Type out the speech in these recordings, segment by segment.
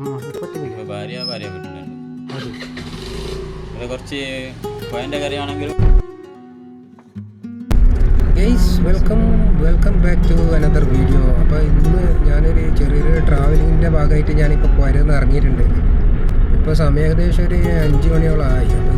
ഭാര്യ അത്. കുറച്ച് കറിയാണെങ്കിലും welcome welcome back to another video അപ്പോൾ ഇന്ന് ഞാനൊരു ചെറിയൊരു ട്രാവലിങ്ങിന്റെ ഭാഗമായിട്ട് ഞാനിപ്പോൾ പുരന്ന് ഇറങ്ങിയിട്ടുണ്ട്. ഇപ്പോൾ സമയം ഏകദേശം ഒരു അഞ്ച് മണിയോളം ആയി. അപ്പോൾ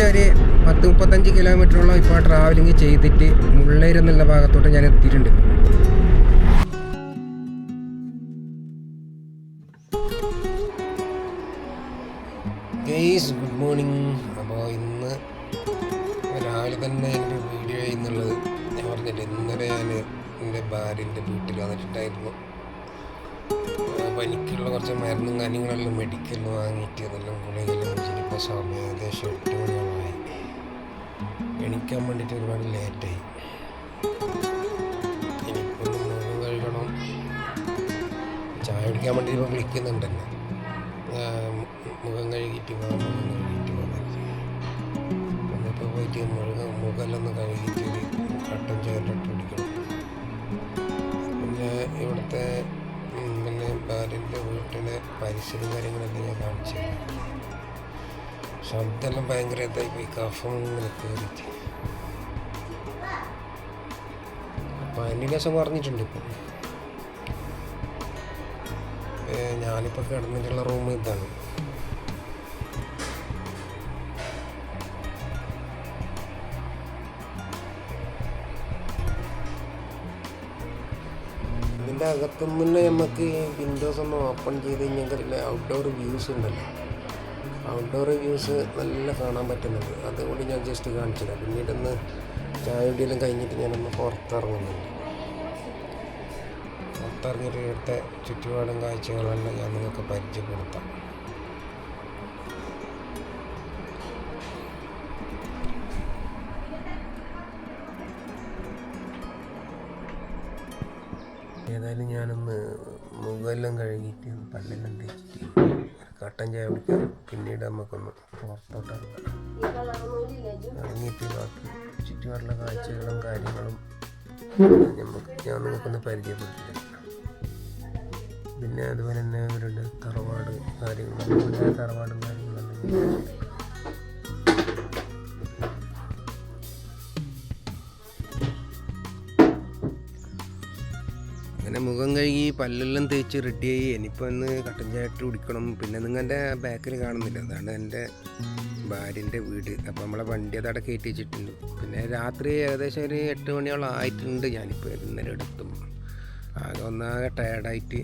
ഏകദേശം ഒരു പത്ത് മുപ്പത്തഞ്ച് കിലോമീറ്ററോളം ഇപ്പോൾ ട്രാവലിംഗ് ചെയ്തിട്ട് മുള്ളേര് എന്നുള്ള ഭാഗത്തോട്ട് ഞാൻ എത്തിയിട്ടുണ്ട്. ഗെയ്സ് ഗുഡ് മോർണിംഗ് അപ്പോൾ ഇന്ന് രാവിലെ തന്നെ എന്റെ വീഡിയോ ചെയ്യുന്നുള്ളത് ഞാൻ പറഞ്ഞിട്ട് ഇന്നലെ ഞാൻ എന്റെ ഭാര്യന്റെ വീട്ടിൽ വന്നിട്ടുണ്ടായിരുന്നു. അപ്പോൾ എനിക്കുള്ള കുറച്ച് മരുന്നും കാര്യങ്ങളെല്ലാം മെഡിക്കലിൽ വാങ്ങിയിട്ട് അതെല്ലാം ഗുളികെല്ലാം ഇപ്പോൾ സമയം ഏകദേശം എട്ട് മണിയോളമായി. എണിക്കാൻ വേണ്ടിയിട്ട് ഒരുപാട് ലേറ്റായി ഒന്ന് മുഖം ചായ കുടിക്കാൻ വേണ്ടി ഇപ്പോൾ വിളിക്കുന്നുണ്ട് തന്നെ മുഖം കഴുകിയിട്ട് വേണം മുഖം കഴുകിയിട്ട് വാ. ഒന്നിപ്പോൾ പോയിട്ട് മുഴുവൻ മുഖമെല്ലാം കഴുകിയിട്ട് കട്ടൻ ചേർത്തിട്ട് കുടിക്കണം. പിന്നെ ഇവിടുത്തെ ഭാര്യന്റെ വീട്ടിലെ പരിസരം കാര്യങ്ങളൊക്കെ ഞാൻ കാണിച്ചു ശബ്ദമെല്ലാം ഭയങ്കര ഇതായി പോയി. കഫം ഇങ്ങനെ കയറിയിട്ട് പനി രസം കുറഞ്ഞിട്ടുണ്ട് ഇപ്പം. ഞാനിപ്പോൾ കിടന്നിട്ടുള്ള റൂം ഇതാണ്. ഇതിന്റെ അകത്തുനിന്ന് തന്നെ നമുക്ക് വിൻഡോസ് ഒന്ന് ഓപ്പൺ ചെയ്ത് കഴിഞ്ഞാൽ ഔട്ട്ഡോർ വ്യൂസ് ഉണ്ടല്ലോ. ഔട്ട്ഡോർ വ്യൂസ് നല്ല കാണാൻ പറ്റുന്നുണ്ട്. അതുകൊണ്ട് ഞാൻ ജസ്റ്റ് കാണിച്ചില്ല. പിന്നീടൊന്ന് ചായ കുടിയെല്ലാം കഴിഞ്ഞിട്ട് ഞാനൊന്ന് പുറത്തിറങ്ങുന്നുണ്ട്. പുറത്തിറങ്ങിയിട്ട് ഇവിടുത്തെ ചുറ്റുപാടും കാഴ്ചകളെല്ലാം ഞാൻ നിങ്ങൾക്ക് പരിചയപ്പെടുത്താം. ഞാനൊന്ന് മുഖമെല്ലാം കഴുകിയിട്ട് പല്ലെല്ലാം തേച്ചിട്ട് കട്ടൻ ചായ കുടിക്കാം. പിന്നീട് നമുക്കൊന്ന് പുറത്തോട്ട് ഇറങ്ങാം. ഇറങ്ങിയിട്ട് ബാക്കി ചുറ്റുപാടുള്ള കാഴ്ചകളും കാര്യങ്ങളും നമുക്ക് ഞാൻ നിങ്ങൾക്കൊന്ന് പരിചയപ്പെടുത്തില്ല പിന്നെ അതുപോലെ തന്നെ ഇവരുടെ തറവാട് കാര്യങ്ങളും തറവാടും കാര്യങ്ങളെല്ലാം പല്ലെല്ലാം തേച്ച് റെഡിയായി ഇനിയിപ്പോൾ ഒന്ന് കട്ടൻ ചായട്ട് കുടിക്കണം പിന്നെ നിങ്ങൾ എന്റെ ബാക്കിൽ കാണുന്നില്ല. അതാണ് എന്റെ ഭാര്യന്റെ വീട്. അപ്പോൾ നമ്മളെ വണ്ടി അതവിടെ കയറ്റി വെച്ചിട്ടുണ്ട്. പിന്നെ രാത്രി ഏകദേശം ഒരു എട്ട് മണിയോളം ആയിട്ടുണ്ട്. ഞാനിപ്പോൾ ഇന്നലെ എടുത്തും. ആകെ ഒന്നാകെ ടയർഡായിട്ട്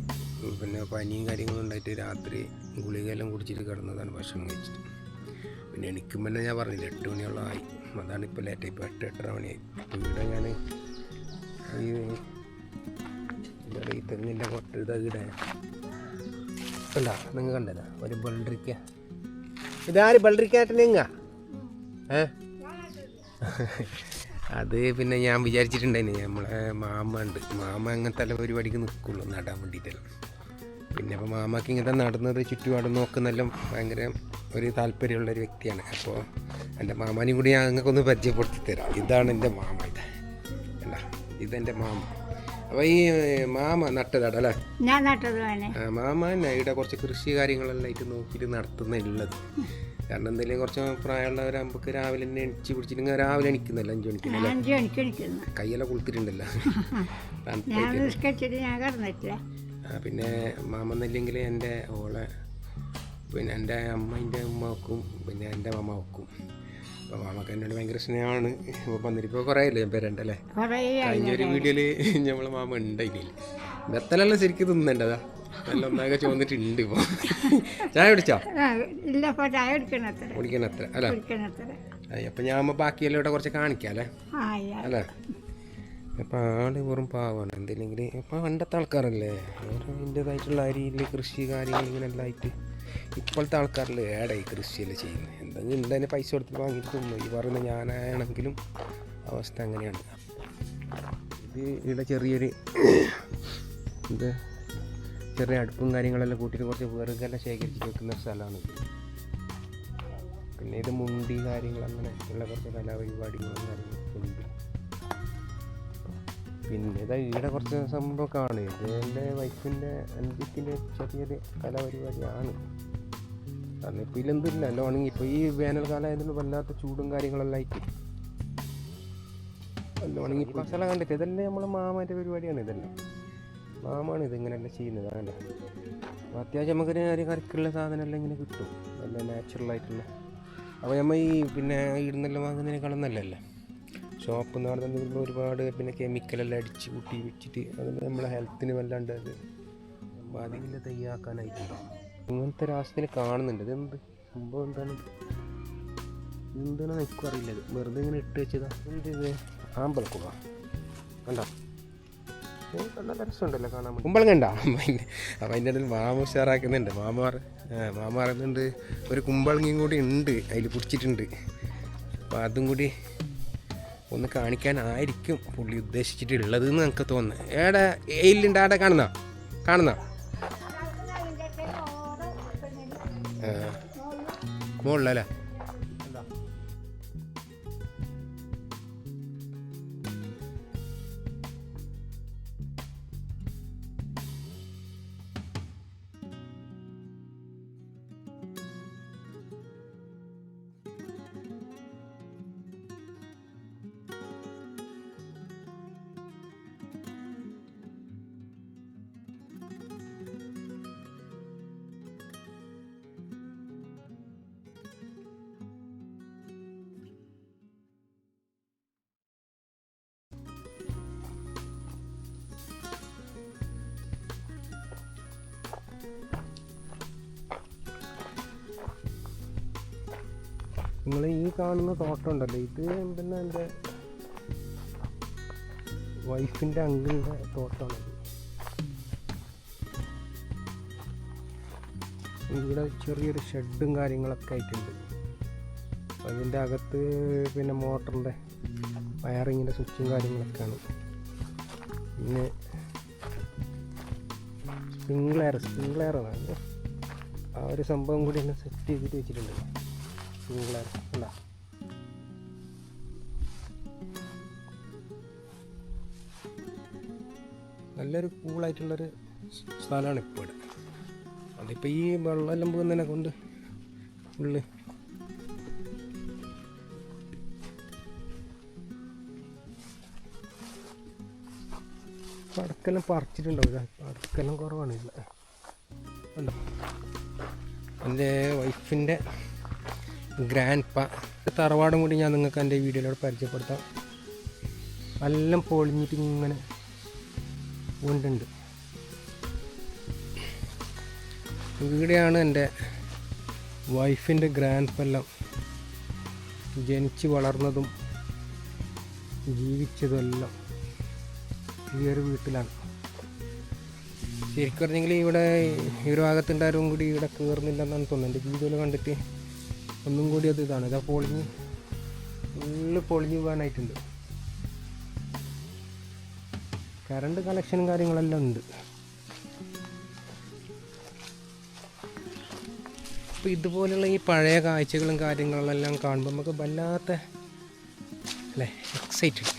പിന്നെ പനിയും കാര്യങ്ങളും ഉണ്ടായിട്ട് രാത്രി ഗുളികയെല്ലാം കുടിച്ചിട്ട് കിടന്നതാണ് ഭക്ഷണം കഴിച്ചിട്ട്. പിന്നെ എണിക്കുമ്പോൾ ഞാൻ പറഞ്ഞില്ല എട്ട് മണിയോളം ആയി. അതാണ് ഇപ്പോൾ ലേറ്റായി ഇപ്പോൾ എട്ട് എട്ടര മണിയായി. ഇവിടെ ഞാൻ ഈ ഈ തെങ്ങിന്റെ കൊട്ട ഇതകിടെ ഇവിടെ നിങ്ങൾ കണ്ടതാ? ഒരു ബൾഡ്രിക്ക ഇതാര് ബൾഡ്രിക്കായിട്ട് ഏ? അത് പിന്നെ ഞാൻ വിചാരിച്ചിട്ടുണ്ടായിന് നമ്മളെ മാമ ഉണ്ട്. മാമ അങ്ങനത്തെ പരിപാടിക്ക് നിൽക്കുള്ളൂ നടാൻ വേണ്ടിയിട്ടല്ല. പിന്നെ അപ്പോൾ മാമയ്ക്ക് ഇങ്ങനത്തെ നടുന്നത് ചുറ്റുപാടും നോക്കുന്നെല്ലാം ഭയങ്കര ഒരു താല്പര്യമുള്ള ഒരു വ്യക്തിയാണ്. അപ്പോൾ എന്റെ മാമാനെയും കൂടി ഞാൻ നിങ്ങൾക്കൊന്ന് പരിചയപ്പെടുത്തി തരാം. ഇതാണ് എന്റെ മാമ. അല്ല ഇതെന്റെ മാമ. അപ്പോൾ ഈ മാമ നട്ടതാണ് അല്ലേ ഞാൻ നട്ടത് വേണേ. മാമ ഇവിടെ കുറച്ച് കൃഷി കാര്യങ്ങളെല്ലാം ആയിട്ട് നോക്കിയിട്ട് നടത്തുന്നുള്ളത്. കാരണം എന്തെങ്കിലും കുറച്ച് പ്രായമുള്ളവരാകുമ്പോൾ രാവിലെ തന്നെ എണിച്ച് പിടിച്ചിട്ട് രാവിലെ എണിക്കുന്നല്ലോ അഞ്ചു മണിക്ക് കയ്യെല്ലാം കുളിത്തിട്ടുണ്ടല്ലോ കിടന്നിട്ടില്ല. പിന്നെ മാമെന്നില്ലെങ്കിൽ എന്റെ ഓളെ പിന്നെ എന്റെ അമ്മേന്റെ ഉമ്മക്കും പിന്നെ എന്റെ മാമാക്കും. അപ്പോൾ മാമക്ക് എന്നോട് ഭയങ്കര സ്നേഹമാണ്. ഇപ്പോൾ വന്നിട്ടിപ്പോൾ കുറേ അല്ലേ ഞാൻ പേരുണ്ടല്ലേ? കഴിഞ്ഞ ഒരു വീഡിയോയിൽ നമ്മൾ മാമ ഉണ്ടായില്ലേ ബത്തലെല്ലാം ശരിക്കും തിന്നണ്ടതാ? നല്ല ഒന്നാകെ ചോന്നിട്ടുണ്ട് ഇപ്പോൾ ചായ കുടിച്ചോ? ഇല്ല ചായ എടുക്കണത്ര കുടിക്കണത്ര അല്ല? കുടിക്കണത്ര. അപ്പം ഞാൻ ബാക്കിയെല്ലാം ഇവിടെ കുറച്ച് കാണിക്കാം അല്ലേ? അല്ലേ? അപ്പം ആൾ വെറും പാവാണ്. എന്തില്ലെങ്കിൽ ഇപ്പം പണ്ടത്തെ ആൾക്കാരല്ലേ? അവർ അതിന്റെതായിട്ടുള്ള അരിയിൽ കൃഷി കാര്യങ്ങൾ ഇങ്ങനെ എല്ലാം ആയിട്ട് ഇപ്പോഴത്തെ ആൾക്കാരിൽ ഏടായി കൃഷിയെല്ലാം ചെയ്യുന്നത്? എന്തെങ്കിലും തന്നെ പൈസ കൊടുത്തിട്ട് വാങ്ങിയിട്ട് തിന്നു? ഈ പറയുന്ന ഞാനാണെങ്കിലും അവസ്ഥ അങ്ങനെയാണ്. ഇത് ഇവിടെ ചെറിയൊരു ഇത് ചെറിയ അടുപ്പും കാര്യങ്ങളെല്ലാം കൂട്ടിയിട്ട് കുറച്ച് വിറകെല്ലാം ശേഖരിച്ച് വെക്കുന്ന സ്ഥലമാണ് പിന്നെ ഇത് മുണ്ടി കാര്യങ്ങൾ അങ്ങനെ ഉള്ള കുറച്ച് കലാപരിപാടികളും കാര്യങ്ങളൊക്കെ ഉണ്ട്. പിന്നെ ഇതാ ഈടെ കുറച്ച് സംഭവമൊക്കെ ആണ്. ഇത് എന്റെ വൈഫിന്റെ അഞ്ചത്തിന്റെ ചെറിയൊരു കലാപരിപാടിയാണ്. കാരണം ഇപ്പോൾ ഇതിലെന്തില്ല എല്ലാം ഉണങ്ങി. ഇപ്പോൾ ഈ വേനൽക്കാലം ആയതുകൊണ്ട് വല്ലാത്ത ചൂടും കാര്യങ്ങളെല്ലാം ആയിട്ട്. എല്ലാം ഉണങ്ങി മസാല കണ്ടിട്ട് ഇതെല്ലാം നമ്മളെ മാമാന്റെ പരിപാടിയാണ് ഇതെല്ലാം. മാമാണ് ഇതിങ്ങനെയല്ല ചെയ്യുന്നത് അതല്ല? അപ്പോൾ അത്യാവശ്യം നമുക്കൊരു ഒരു കറിക്കുള്ള സാധനമെല്ലാം ഇങ്ങനെ കിട്ടും. നല്ല നാച്ചുറൽ ആയിട്ടുള്ള. അപ്പോൾ നമ്മൾ ഈ പിന്നെ ഇടുന്നെല്ലാം വാങ്ങുന്നതിനേക്കാളും നല്ലതല്ലേ? ഷോപ്പ് എന്ന് നടത്തുന്ന ഒരുപാട് പിന്നെ കെമിക്കലെല്ലാം അടിച്ച് കൂട്ടി വെച്ചിട്ട് അത് നമ്മളെ ഹെൽത്തിന് വല്ലാണ്ട് അത് ബാധിക്കില്ല തയ്യാക്കാനായിട്ടുണ്ടോ ഇങ്ങനത്തെ ഒരു അവസ്ഥയിൽ കാണുന്നുണ്ട്. ഇതെന്ത് സംഭവം എന്താണ്? എന്താണെന്ന് എനിക്കും അറിയില്ല. ഇത് വെറുതെ ഇങ്ങനെ ഇട്ട് വെച്ചതാ. എന്ത് ഇത്? ആമ്പലക്കുള കണ്ടോ? നല്ല രസമുണ്ടല്ലോ കാണാൻ വേണ്ടി. കുമ്പളം കണ്ട അപ്പം അതിന്റെ ഇടയിൽ മാമ ഉഷാറാക്കുന്നുണ്ട്. മാമാർ മാമ പറയുന്നുണ്ട് ഒരു കുമ്പളങ്ങയും കൂടി ഉണ്ട്. അതിൽ പിടിച്ചിട്ടുണ്ട് അപ്പം അതും കൂടി ഒന്ന് കാണിക്കാനായിരിക്കും പുള്ളി ഉദ്ദേശിച്ചിട്ടുള്ളത് എന്ന് നമുക്ക് തോന്നുന്നത് ഏടെ എയിലുണ്ട് ആടെ കാണുന്ന? കാണുന്ന? മുകളിലല്ലേ? നിങ്ങൾ ഈ കാണുന്ന തോട്ടം ഉണ്ടല്ലോ ഇത് പിന്നെ എന്റെ വൈഫിന്റെ അങ്കിളിന്റെ തോട്ടമാണ് ഇവിടെ ചെറിയൊരു ഷെഡും കാര്യങ്ങളൊക്കെ ആയിട്ടുണ്ട്. അതിന്റെ അകത്ത് പിന്നെ മോട്ടറിന്റെ വയറിങ്ങിന്റെ സ്വിച്ചും കാര്യങ്ങളൊക്കെയാണ്. പിന്നെ സ്പ്രിംഗ്ലെയർ ആണ്. ആ ഒരു സംഭവം കൂടി എന്നെ സെറ്റ് ചെയ്തിട്ട് വെച്ചിട്ടുണ്ട്. സ്പ്രിംഗ്ലെയർ അല്ല നല്ലൊരു കൂളായിട്ടുള്ളൊരു സ്ഥലമാണ് ഇപ്പോൾ ഇവിടെ. അതിപ്പോൾ ഈ വെള്ളമെല്ലാം പോകുന്നതിനെ കൊണ്ട് ഫുള്ള് പടക്കെല്ലാം പറിച്ചിട്ടുണ്ടാവില്ല പടക്കെല്ലാം കുറവാണ്. ഇല്ല. എന്റെ വൈഫിന്റെ ഗ്രാൻഡ് പ തറവാടും കൂടി ഞാൻ നിങ്ങൾക്ക് എന്റെ വീഡിയോയിലൂടെ പരിചയപ്പെടുത്താം. എല്ലാം പൊളിഞ്ഞിട്ട് ഇങ്ങനെ ഉണ്ടുണ്ട്. ഇവിടെയാണ് എന്റെ വൈഫിന്റെ ഗ്രാൻഡ് എല്ലാം ജനിച്ച് വളർന്നതും ജീവിച്ചതെല്ലാം ഈ ഒരു വീട്ടിലാണ്. ശരിക്കും പറഞ്ഞെങ്കിൽ ഇവിടെ ഈ ഒരു ഭാഗത്തുണ്ടാരും കൂടി ഇവിടെ കയറുന്നില്ലെന്നാണ് തോന്നുന്നത്. എന്റെ വീഡിയോയിൽ കണ്ടിട്ട് ഒന്നും കൂടി അത് ഇതാണ്. ഇതാ പൊളിഞ്ഞ് ഫുള്ള് പൊളിഞ്ഞ് പോകാനായിട്ടുണ്ട് കറണ്ട് കണക്ഷനും കാര്യങ്ങളെല്ലാം ഉണ്ട്. അപ്പോൾ ഇതുപോലുള്ള ഈ പഴയ കാഴ്ചകളും കാര്യങ്ങളെല്ലാം കാണുമ്പോൾ നമുക്ക് വല്ലാത്ത അല്ലേ എക്സൈറ്റഡ്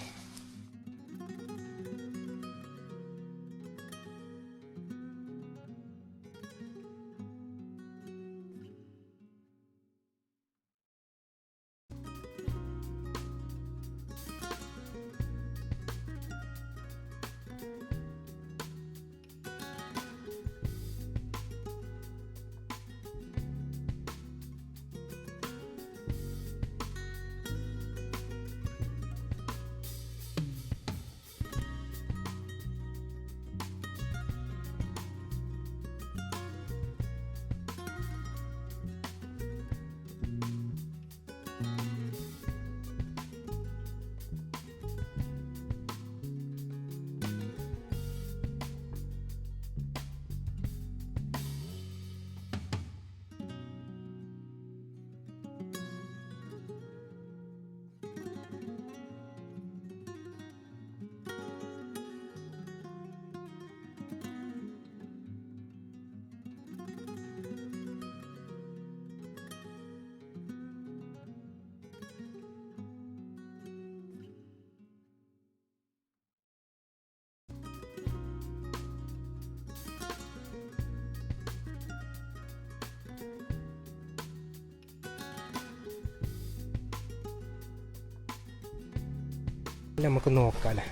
നമുക്ക് നോക്കാമല്ലേ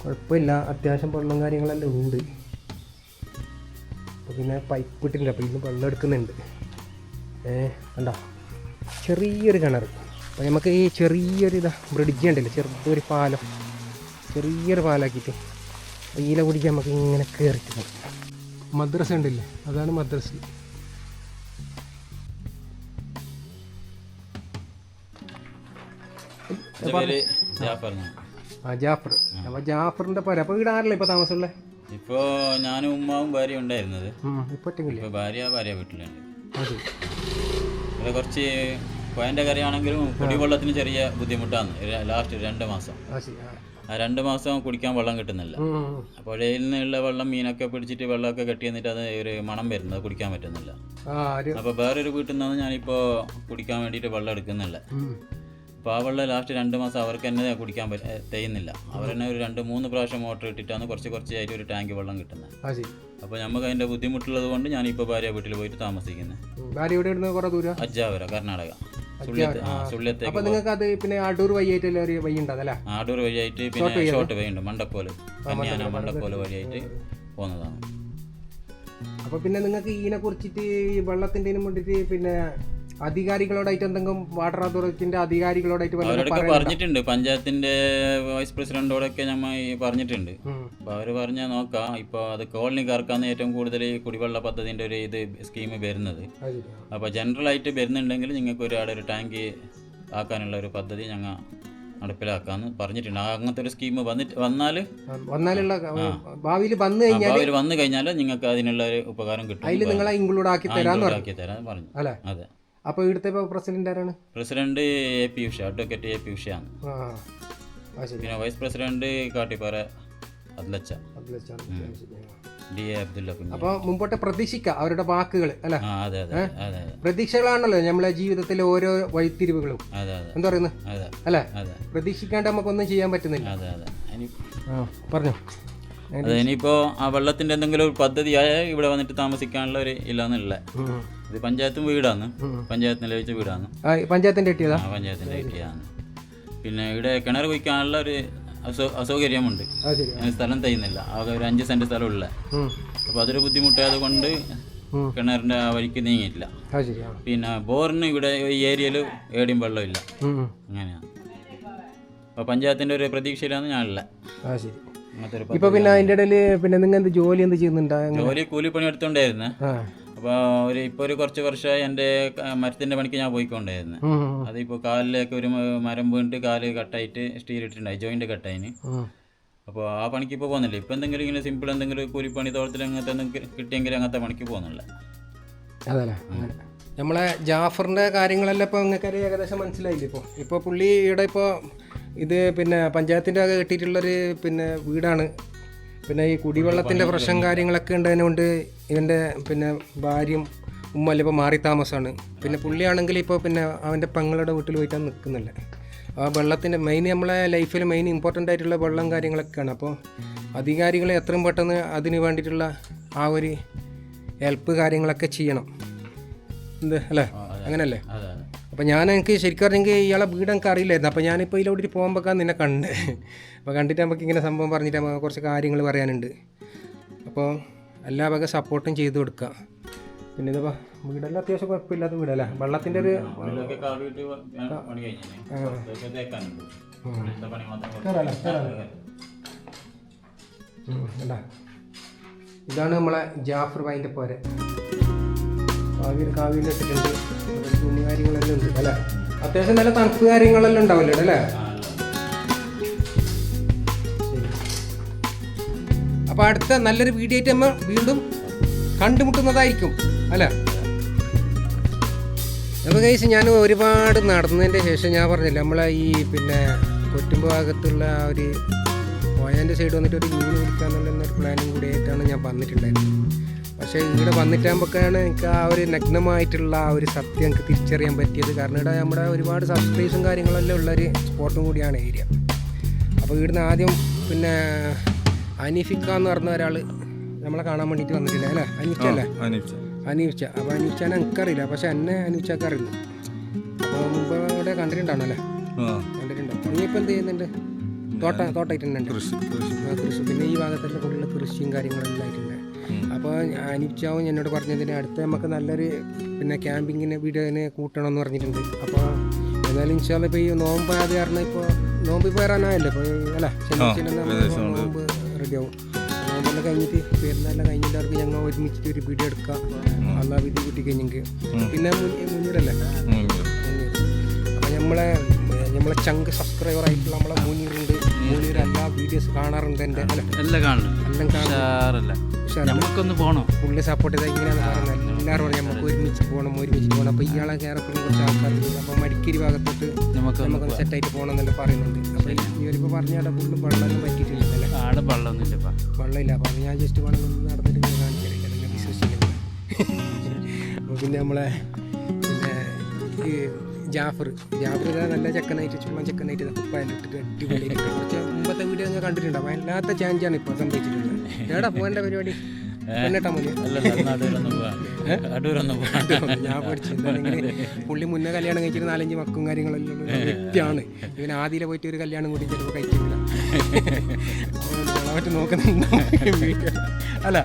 കുഴപ്പമില്ല. അത്യാവശ്യം വെള്ളം കാര്യങ്ങളെല്ലാം ഉണ്ട്. അപ്പോൾ പിന്നെ പൈപ്പ് ഇട്ടിട്ടുണ്ട്. അപ്പോൾ ഇന്ന് വെള്ളം എടുക്കുന്നുണ്ട്. ഏ കണ്ടോ? ചെറിയൊരു കിണർ അപ്പോൾ നമുക്ക് ഈ ചെറിയൊരു ഇതാ ബ്രിഡ്ജ് ഉണ്ടല്ലോ. ചെറുതൊരു പാലം. ചെറിയൊരു പാലാക്കിയിട്ട് ഈല കുടിക്കാൻ നമുക്ക് ഇങ്ങനെ കയറിയിട്ട് മദ്രസ ഉണ്ടല്ലേ? അതാണ് മദ്രസ. പേര് ജാഫർ ആ ജാഫർ. അപ്പോൾ ജാഫറിന്റെ പേര്. അപ്പോൾ ഇവിടെ ആരല്ലേ ഇപ്പോൾ താമസമുള്ളത് ഇപ്പോ ഞാനും ഉമ്മാവും ഭാര്യ ഉണ്ടായിരുന്നത്. ഇപ്പൊ ഭാര്യ ഭാര്യ വീട്ടിലുണ്ട്. ഇവിടെ കുറച്ച് പോയന്റെ കറിയാണെങ്കിലും കുടിവെള്ളത്തിന് ചെറിയ ബുദ്ധിമുട്ടാണ്. ലാസ്റ്റ് രണ്ട് മാസം. ആ രണ്ട് മാസം കുടിക്കാൻ വെള്ളം കിട്ടുന്നില്ല. പുഴയിൽ നിന്നുള്ള വെള്ളം മീനൊക്കെ പിടിച്ചിട്ട് വെള്ളമൊക്കെ കെട്ടി എന്നിട്ട് അത് ഒരു മണം വരുന്നത് കുടിക്കാൻ പറ്റുന്നില്ല. അപ്പൊ വേറൊരു വീട്ടിൽ നിന്നാണ് ഞാനിപ്പോ കുടിക്കാൻ വേണ്ടിയിട്ട് വെള്ളം എടുക്കുന്നില്ല. വെള്ളം ലാസ്റ്റ് രണ്ട് മാസം അവർക്ക് തന്നെ കുടിക്കാൻ പറ്റ തെയ്യുന്നില്ല. അവർ തന്നെ ഒരു രണ്ട് മൂന്ന് പ്രാവശ്യം മോട്ടർ ഇട്ടിട്ടാണ് കുറച്ച് കുറച്ചായിട്ട് ഒരു ടാങ്ക് വെള്ളം കിട്ടുന്നത്. അപ്പോൾ നമുക്ക് അതിന്റെ ബുദ്ധിമുട്ടുള്ളത് കൊണ്ട് ഞാനിപ്പോൾ ഭാര്യ വീട്ടിൽ പോയിട്ട് താമസിക്കുന്നത് ഭാര്യ ഇവിടെ ഇടുന്ന കുറേ ദൂരം? അജ്ജാവര കർണാടക. പിന്നെ ആടൂർ വഴിയായിട്ട് പിന്നെ ഷോർട്ട് വഴി ഉണ്ട് മണ്ടക്കോൽ കന്യാന മണ്ടക്കോൽ വഴിയായിട്ട് പോകുന്നതാണ് അപ്പോൾ പിന്നെ നിങ്ങൾക്ക് ഇതിനെ കുറിച്ചിട്ട് ഈ വെള്ളത്തിന്റെ വേണ്ടിയിട്ട് പിന്നെ അധികാരികളോടായിട്ട് എന്തെങ്കിലും വാട്ടർ അതോറിറ്റിന്റെ അധികാരികളോടായിട്ട് അവരോടൊക്കെ പറഞ്ഞിട്ടുണ്ട്. പഞ്ചായത്തിന്റെ വൈസ് പ്രസിഡന്റോടൊക്കെ ഞമ്മ പറഞ്ഞിട്ടുണ്ട്. അപ്പൊ അവർ പറഞ്ഞാൽ നോക്കാം. ഇപ്പൊ അത് കോളനിക്കാർക്കാണ് ഏറ്റവും കൂടുതൽ കുടിവെള്ള പദ്ധതിന്റെ ഒരു ഇത് സ്കീം വരുന്നത്. അപ്പൊ ജനറൽ ആയിട്ട് വരുന്നുണ്ടെങ്കിൽ നിങ്ങൾക്ക് ഒരു അവിടെ ഒരു ടാങ്ക് ആക്കാനുള്ള ഒരു പദ്ധതി ഞങ്ങൾ നടപ്പിലാക്കാന്ന് പറഞ്ഞിട്ടുണ്ട്. അങ്ങനത്തെ ഒരു സ്കീം വന്നിട്ട് വന്നാൽ വന്നാലുള്ള ഭാവിയിൽ വന്നു കഴിഞ്ഞാൽ വന്നു കഴിഞ്ഞാൽ നിങ്ങൾക്ക് അതിനുള്ള ഒരു ഉപകാരം കിട്ടും. അതിൽ നിങ്ങളെ ഇൻക്ലൂഡ് ആക്കി തരാൻ പറഞ്ഞു. അതെ. അപ്പോൾ ഇവിടുത്തെ പ്രസിഡന്റ് ആരാണ്? President A P Usha advocate A P ഉഷയാണ്. പിന്നെ വൈസ് പ്രസിഡന്റ് കാട്ടിപ്പാറ അദ്ലച്ച. ഡി എ അബ്ദുള്ള അപ്പോൾ മുമ്പോട്ട് പ്രതീക്ഷിക്കാം അവരുടെ വാക്കുകൾ അല്ല? പ്രതീക്ഷകളാണല്ലോ നമ്മളെ ജീവിതത്തിലെ ഓരോ വഴിത്തിരിവുകളും. എന്താ പറയുന്നത് അല്ലെ? പ്രതീക്ഷിക്കാണ്ട് നമുക്കൊന്നും ചെയ്യാൻ പറ്റുന്നില്ല. പറഞ്ഞു. അതെ ഇനിയിപ്പോൾ ആ വെള്ളത്തിന്റെ എന്തെങ്കിലും ഒരു പദ്ധതിയായ ഇവിടെ വന്നിട്ട് താമസിക്കാനുള്ള ഒരു ഇല്ലാന്നുള്ള. ഇത് പഞ്ചായത്തും വീടാണ്. പഞ്ചായത്ത് നിലവിച്ച വീടാണ്. പഞ്ചായത്തിന്റെ കിട്ടിയതാ പഞ്ചായത്തിന്റെ കിട്ടിയതാണ് പിന്നെ ഇവിടെ കിണർ കുഴിക്കാനുള്ള ഒരു അസൗ അസൗകര്യമുണ്ട്. സ്ഥലം തയ്യുന്നില്ല ആകെ ഒരു അഞ്ച് സെന്റ് സ്ഥലമുള്ള. ഉള്ള അപ്പോൾ അതൊരു ബുദ്ധിമുട്ടായത് കൊണ്ട് കിണറിന്റെ ആ വഴിക്ക് നീങ്ങിയില്ല പിന്നെ ബോറിന് ഇവിടെ ഈ ഏരിയയിൽ ഏടിയും വെള്ളമില്ല. അങ്ങനെയാണ്. അപ്പോൾ പഞ്ചായത്തിന്റെ ഒരു പ്രതീക്ഷയിലാണ് ഞാനുള്ള ഇപ്പൊ പിന്നെ അതിന്റെ ഇടയിൽ പിന്നെ നിങ്ങൾ എന്ത് ജോലി എന്ത് ചെയ്യുന്നുണ്ടോ? ജോലി കൂലിപ്പണി എടുത്തോണ്ടായിരുന്നേ അപ്പോൾ ഒരു ഇപ്പോൾ ഒരു കുറച്ച് വർഷമായി എന്റെ മരത്തിന്റെ പണിക്ക് ഞാൻ പോയിക്കൊണ്ടായിരുന്നു. അതിപ്പോ അതിപ്പോൾ കാലിലേക്ക് ഒരു മരം വീണിട്ട് കാൽ കട്ടായിട്ട് സ്റ്റീൽ ഇട്ടിട്ടുണ്ടായി ജോയിന്റ് കട്ടായിന്. അപ്പോൾ ആ പണിക്ക് ഇപ്പോൾ പോകുന്നില്ല. ഇപ്പോൾ എന്തെങ്കിലും ഇങ്ങനെ സിമ്പിൾ എന്തെങ്കിലും കൂലിപ്പണി തോട്ടത്തിൽ അങ്ങനത്തെ എന്തെങ്കിലും കിട്ടിയെങ്കിൽ അങ്ങനത്തെ പണിക്ക് പോകുന്നില്ല. അതല്ലേ? നമ്മളെ ജാഫറിന്റെ കാര്യങ്ങളെല്ലാം ഇപ്പോൾ നിങ്ങൾക്ക് ഏകദേശം മനസ്സിലായില്ലേ ഇപ്പോൾ ഇപ്പോൾ പുള്ളിയുടെ ഇപ്പോൾ ഇത് പിന്നെ പഞ്ചായത്തിന്റെ ആകെ കിട്ടിയിട്ടുള്ളൊരു പിന്നെ വീടാണ്. പിന്നെ ഈ കുടിവെള്ളത്തിന്റെ പ്രശ്നം കാര്യങ്ങളൊക്കെ ഉണ്ടതിനുകൊണ്ട് ഇവന്റെ പിന്നെ ഭാര്യയും ഉമ്മല്ല ഇപ്പോൾ മാറി താമസമാണ്. പിന്നെ പുള്ളിയാണെങ്കിൽ ഇപ്പോൾ പിന്നെ അവന്റെ പെങ്ങളുടെ വീട്ടിൽ പോയിട്ടാണ് നിൽക്കുന്നില്ല ആ വെള്ളത്തിന്റെ മെയിൻ നമ്മളെ ലൈഫിൽ മെയിൻ ഇമ്പോർട്ടന്റ് ആയിട്ടുള്ള വെള്ളം കാര്യങ്ങളൊക്കെയാണ്. അപ്പോൾ അധികാരികൾ എത്രയും പെട്ടെന്ന് അതിന് വേണ്ടിയിട്ടുള്ള ആ ഒരു ഹെൽപ്പ് കാര്യങ്ങളൊക്കെ ചെയ്യണം. എന്ത്? അല്ലേ? അങ്ങനല്ലേ? അപ്പോൾ ഞാൻ എനിക്ക് ശരിക്കും പറഞ്ഞെങ്കിൽ ഇയാളെ വീട് എനിക്ക് അറിയില്ലായിരുന്നു. അപ്പോൾ ഞാനിപ്പോൾ ഇതിലോട്ട് പോകുമ്പോൾ നിന്നെ കണ്ട്. അപ്പോൾ കണ്ടിട്ട് നമുക്ക് ഇങ്ങനെ സംഭവം പറഞ്ഞിട്ട് നമുക്ക് കുറച്ച് കാര്യങ്ങൾ പറയാനുണ്ട്. അപ്പോൾ എല്ലാ വക സപ്പോർട്ടും ചെയ്ത് കൊടുക്കുക പിന്നെ ഇതിപ്പോൾ വീടെല്ലാം അത്യാവശ്യം കുഴപ്പമില്ലാത്ത വീടല്ലേ? വെള്ളത്തിന്റെ ഒരു? ഇതാണ് നമ്മളെ ജാഫർ വൈന്റെ പോരെ. കാവിയിൽ കാവിയിൽ ഇട്ടിട്ടുണ്ട്. തുണി കാര്യങ്ങളെല്ലാം ഉണ്ട് അല്ലേ? അത്യാവശ്യം നല്ല തണുപ്പ് കാര്യങ്ങളെല്ലാം ഉണ്ടാവില്ലേ അല്ലേ? അപ്പോൾ അടുത്ത നല്ലൊരു വീഡിയോ ഐറ്റം നമ്മൾ വീണ്ടും കണ്ടുമുട്ടുന്നതായിരിക്കും അല്ലേ? അപ്പോൾ കഴിച്ച് ഞാൻ ഒരുപാട് നടന്നതിന്റെ ശേഷം ഞാൻ പറഞ്ഞില്ല നമ്മളെ ഈ പിന്നെ കൊറ്റുമ്പ് ഭാഗത്തുള്ള ആ ഒരു പോയാന്റെ സൈഡ് വന്നിട്ട് ഒരു മീൻ പിടിക്കാന്നുള്ള പ്ലാനും കൂടി ആയിട്ടാണ് ഞാൻ വന്നിട്ടുണ്ടായിരുന്നത്. പക്ഷേ ഇവിടെ വന്നിട്ടാകുമ്പോഴാണ് എനിക്ക് ആ ഒരു നഗ്നമായിട്ടുള്ള ആ ഒരു സത്യം എനിക്ക് തിരിച്ചറിയാൻ പറ്റിയത്. കാരണം ഇവിടെ നമ്മുടെ ഒരുപാട് സബ്സ്ക്രൈബേഴ്സും കാര്യങ്ങളെല്ലാം ഉള്ളൊരു സ്പോട്ടും കൂടിയാണ് ഏരിയ അപ്പോൾ ഇവിടുന്ന് ആദ്യം പിന്നെ അനീഫിക്ക എന്ന് പറഞ്ഞ ഒരാൾ നമ്മളെ കാണാൻ വേണ്ടിയിട്ട് വന്നിട്ടില്ല അല്ലേ? അനീഫല്ലേ അനീഫ്ച്ച അപ്പോൾ അനീഫ്ച്ചാനെ എനിക്കറിയില്ല. പക്ഷെ എന്നെ അനീഫ്ച്ചക്ക് അറിയില്ല അപ്പോൾ മുമ്പ് അവിടെ കണ്ടിട്ടുണ്ടാണല്ലേ കണ്ടിട്ടുണ്ടോ. നീ ഇപ്പം എന്ത് ചെയ്യുന്നുണ്ട്? തോട്ട തോട്ടായിട്ടുണ്ടുണ്ട് ആ കൃഷി. പിന്നെ ഈ ഭാഗത്തൊക്കെ കൂടുതൽ കൃഷിയും കാര്യങ്ങളെല്ലാം ആയിട്ടുണ്ട് അപ്പോൾ അനിച്ചാവും എന്നോട് പറഞ്ഞതിന് അടുത്ത നമുക്ക് നല്ലൊരു പിന്നെ ക്യാമ്പിങ്ങിന് വീഡിയോനെ കൂട്ടണം എന്ന് പറഞ്ഞിട്ടുണ്ട് അപ്പോൾ എന്നാലും ഇൻഷാല്ല ഇപ്പോൾ ഈ നോമ്പ് അത് കാരണം ഇപ്പോൾ നോമ്പ് ഇപ്പോൾ വരാനായല്ലോ ഇപ്പോൾ അല്ല ശനിയാഴ്ച നോമ്പ് റെഡിയാവും നോമ്പെല്ലാം കഴിഞ്ഞിട്ട് പെരുന്നാളെല്ലാം കഴിഞ്ഞിട്ട് അവർക്ക് ഞങ്ങൾ ഒരുമിച്ചിട്ട് ഒരു വീഡിയോ എടുക്കാം. അല്ലാ വിധി കിട്ടി കഴിഞ്ഞെങ്കിൽ പിന്നെ മുന്നീറല്ലേ അപ്പം നമ്മളെ നമ്മളെ ചങ്ക് സബ്സ്ക്രൈബർ ആയിട്ടുള്ള നമ്മളെ മുനീറുണ്ട് മുനീർ എല്ലാ വീഡിയോസ് കാണാറുണ്ട് എന്റെ. എല്ലാം കാണണം എല്ലാം കാണും. ഉഷാറല്ല. ഉഷാറ്. നമുക്കൊന്ന് പോകണം പുള്ളി സപ്പോർട്ട് ചെയ്താൽ ഇങ്ങനെയാണ് പറയുന്നത് എല്ലാവരും പറഞ്ഞു നമുക്ക് ഒരുമിച്ച് പോകണം ഒരുമിച്ച് പോകണം അപ്പോൾ ഇയാളെ കേരളത്തിൽ കുറച്ച് ആൾക്കാരുണ്ട് അപ്പോൾ മടിക്കേരി ഭാഗത്തോട്ട് നമുക്ക് നമുക്കൊന്ന് സെറ്റായിട്ട് പോകണം എന്നെല്ലാം പറയുന്നുണ്ട്. അപ്പോൾ ഇവരിപ്പോൾ പറഞ്ഞാൽ ഫുള്ള് വെള്ളമൊന്നും പറ്റിയിട്ടില്ല അല്ലേ ആടെ വെള്ളമൊന്നുമില്ലപ്പാ. വെള്ളമില്ല. അപ്പോൾ ഞാൻ ജസ്റ്റ് വേണം നടന്നിട്ട് ഞാൻ കാണിച്ചില്ല നിങ്ങൾ വിശ്വസിക്കുന്നില്ല. അപ്പോൾ പിന്നെ നമ്മളെ പിന്നെ ജാഫർ. ജാഫർ ഇതാ നല്ല ചെക്കനായിട്ട് ചുമ്മാ ചെക്കനായിട്ട് കുപ്പായിലിട്ടിട്ട് അടിപൊളിയായിട്ട് കുറച്ച് മുമ്പത്തെ വീഡിയോ ഞാൻ കണ്ടിട്ടുണ്ടാവും വല്ലാത്ത ചേഞ്ചാണ് ഇപ്പോൾ സംഭവിച്ചിട്ടുള്ളത്. എവിടെ പോകേണ്ട പരിപാടി? ഞാൻ പഠിച്ചു. പുള്ളി മുന്നേ കല്യാണം കഴിച്ചിട്ട് നാലഞ്ച് മക്കും കാര്യങ്ങളെല്ലാം വ്യക്തിയാണ്. ഇവൻ ആദ്യം പോയിട്ട് ഒരു കല്യാണം കൂടി ചിലപ്പോൾ കഴിച്ചിട്ടില്ല. അവറ്റ് നോക്കുന്നുണ്ടോ അല്ല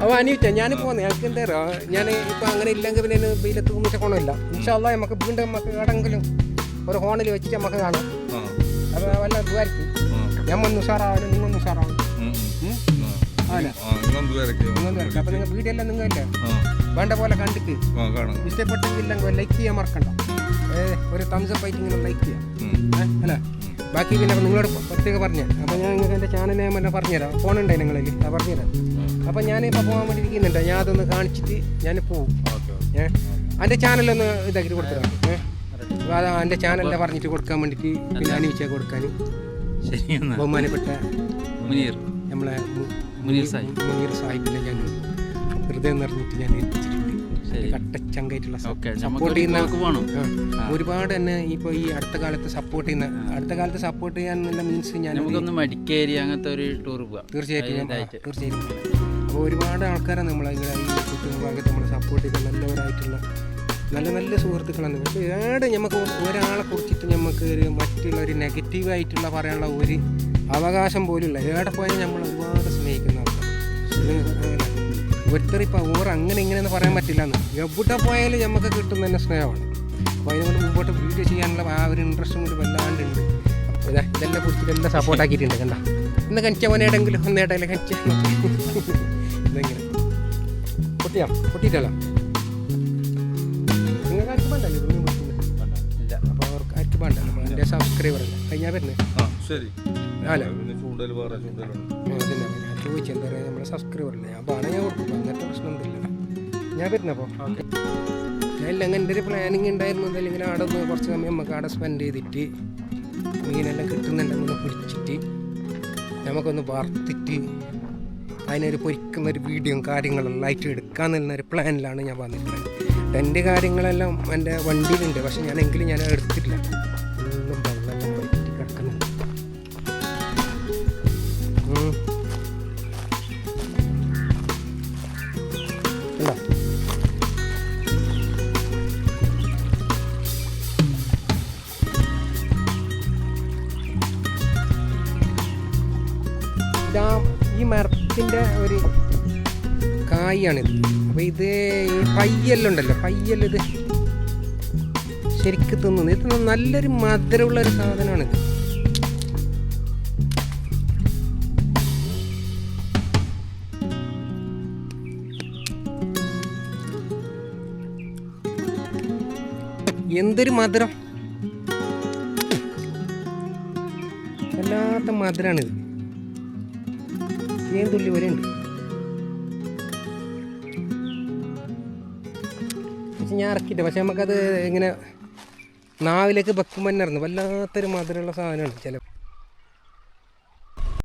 അപ്പോൾ അനിയിച്ച ഞാൻ പോകുന്നത് ഞങ്ങൾക്ക് എന്താ പറയുക ഞാൻ ഇപ്പോൾ അങ്ങനെ ഇല്ലെങ്കിൽ പിന്നെ വെയിലത്ത് ഒന്നിച്ച ഗുണമില്ല ഇൻഷാല്ല നമുക്ക് വീണ്ടും നമുക്ക് എവിടെങ്കിലും ഒരു ഹോണിൽ വെച്ചിട്ട് നമുക്ക് കാണാം. അപ്പോൾ വല്ല ഇതുമായിരിക്കും ഞാൻ ഒന്ന് ഉഷാറാവാനും നിങ്ങൾ ഒന്ന് ഉഷാറാവും അപ്പൊ നിങ്ങൾ എല്ലാം നിങ്ങളില്ലേ? വേണ്ട പോലെ കണ്ടിട്ട് ഇഷ്ടപ്പെട്ടെങ്കിൽ ലൈക്ക് ചെയ്യാൻ മറക്കണ്ട. ഒരു തംസ് അപ്പ് ആയിട്ട് ഇങ്ങനെ ലൈക്ക് ചെയ്യാം. അല്ല? ബാക്കി പിന്നെ നിങ്ങളോട് പ്രത്യേകം പറഞ്ഞ. അപ്പൊ ഞാൻ നിങ്ങൾക്ക് എന്റെ പിന്നെ പറഞ്ഞുതരാം. ഫോൺ ഉണ്ടായി നിങ്ങളിൽ ഞാൻ പറഞ്ഞുതരാം. അപ്പോൾ ഞാനിപ്പോൾ പോകാൻ വേണ്ടി ഇരിക്കുന്നുണ്ട്. ഞാൻ അതൊന്ന് കാണിച്ചിട്ട് ഞാൻ പോവും. ഏ? എന്റെ ചാനലൊന്ന് ഇതാക്കിയിട്ട് കൊടുത്തതാണ് ഏ? അപ്പോൾ അത് എന്റെ പറഞ്ഞിട്ട് കൊടുക്കാൻ വേണ്ടിയിട്ട് പിന്നെ അനുവദിച്ചാൽ കൊടുക്കാൻ ബഹുമാനപ്പെട്ട മുനീർ. നമ്മളെ മുനീർ സാഹിബ്. മുനീർ സാഹിബിനെ ഞാൻ ഹൃദയം നിറഞ്ഞിട്ട് ഞാൻ എത്തിച്ചിട്ടുണ്ട്. കട്ടച്ചങ്കായിട്ടുള്ള സപ്പോർട്ട് ചെയ്യുന്ന ഒരുപാട് തന്നെ ഇപ്പോൾ ഈ അടുത്ത കാലത്ത് സപ്പോർട്ട് ചെയ്യുന്ന അടുത്ത കാലത്ത് സപ്പോർട്ട് ചെയ്യാൻ മീൻസ് ഞാൻ മടിക്കേരി അങ്ങനത്തെ ഒരു ടൂർ പോവാം. തീർച്ചയായിട്ടും ഞാൻ-. തീർച്ചയായിട്ടും. അപ്പോൾ ഒരുപാട് ആൾക്കാരാണ് നമ്മളെ ഇവിടെ ഈ ഭാഗത്ത് നമ്മളെ സപ്പോർട്ട് ചെയ്ത് നല്ലവരായിട്ടുള്ള നല്ല നല്ല സുഹൃത്തുക്കളാണ്. പക്ഷേ ഏടെ നമുക്ക് ഒരാളെ കുറിച്ചിട്ട് നമുക്ക് ഒരു മറ്റുള്ള ഒരു നെഗറ്റീവായിട്ടുള്ള പറയാനുള്ള ഒരു അവകാശം പോലും ഇല്ല. ഏടെ പോയാൽ നമ്മൾ ഒരുപാട് സ്നേഹിക്കുന്ന ആൾക്കാർ ഒരുത്തർ ഇപ്പോൾ ഓർ അങ്ങനെ ഇങ്ങനെയെന്ന് പറയാൻ പറ്റില്ല എന്ന് എവിടെ പോയാലും നമുക്ക് കിട്ടുന്ന തന്നെ സ്നേഹമാണ് അപ്പോൾ അതിനുകൊണ്ട് മുമ്പോട്ട് വീഡിയോ ചെയ്യാനുള്ള ആ ഒരു ഇൻട്രസ്റ്റും കൂടി വല്ലാണ്ടുണ്ട്. അപ്പോൾ ഇതെല്ലാം കുറിച്ചിട്ട് എല്ലാം സപ്പോർട്ടാക്കിയിട്ടുണ്ട് കണ്ട? ഇന്ന് കണിച്ച പോനേടെങ്കിലും ഒന്നേടല്ലേ കണിച്ച. പൊട്ടിയാ പൊട്ടിയിട്ടല്ല നിങ്ങൾക്ക് ആർക്കും വേണ്ടല്ലോ ഇതൊന്നും ഇല്ല അപ്പോൾ അവർക്ക് ആർക്കും വേണ്ടല്ലോ അപ്പോൾ എന്റെ സബ്സ്ക്രൈബർ അല്ല കഴിഞ്ഞാൽ വരുന്നത് ശരി അല്ല ചൂണ്ടൽ വേറെ ചൂണ്ടലുണ്ട് ഞാൻ ചോദിച്ചു എന്താ പറയുക നമ്മളെ സബ്സ്ക്രൈബർ അല്ലേ അപ്പോൾ ആണ് ഞാൻ കൊടുക്കും അങ്ങനത്തെ പ്രശ്നമൊന്നുമില്ല ഞാൻ വരുന്നപ്പോൾ ഞാൻ ഇല്ല എന്റെ ഒരു പ്ലാനിങ് ഉണ്ടായിരുന്നു അല്ലെങ്കിൽ അവിടെ ഒന്ന് കുറച്ച് സമയം നമുക്ക് അവിടെ സ്പെൻഡ് ചെയ്തിട്ട് മീനെല്ലാം കിട്ടുന്നുണ്ടെന്നൊന്ന് പിടിച്ചിട്ട് നമുക്കൊന്ന് വറുത്തിട്ട് അതിനൊരു പൊരിക്കുന്ന ഒരു വീഡിയോയും കാര്യങ്ങളെല്ലാം ആയിട്ട് എടുക്കാന്നുള്ള ഒരു പ്ലാനിലാണ് ഞാൻ വന്നിട്ടുള്ളത്. എന്റെ കാര്യങ്ങളെല്ലാം എന്റെ വണ്ടിയിലുണ്ട്. പക്ഷേ ഞാനെങ്കിലും ഞാൻ എടുത്തിട്ടില്ല. കായാണിത്. അപ്പോൾ ഇത് ഈ പയ്യെല്ലാം ഉണ്ടല്ലോ പയ്യെല്ലാം ഇത് ശരിക്കും തിന്നുന്നു ഇത് നല്ലൊരു മധുരമുള്ള ഒരു സാധനമാണിത്. എന്തൊരു മധുരം? വല്ലാത്ത മധുരമാണിത് തേൻ തുള്ളി വരെ ഉണ്ട്. ഞാൻ ഇറക്കിയിട്ട് പക്ഷെ നമുക്കത് ഇങ്ങനെ നാവിലേക്ക് വെക്കുമ്പോൾ തന്നെ ഇറങ്ങും വല്ലാത്തൊരു മധുരമുള്ള സാധനമാണ് ചില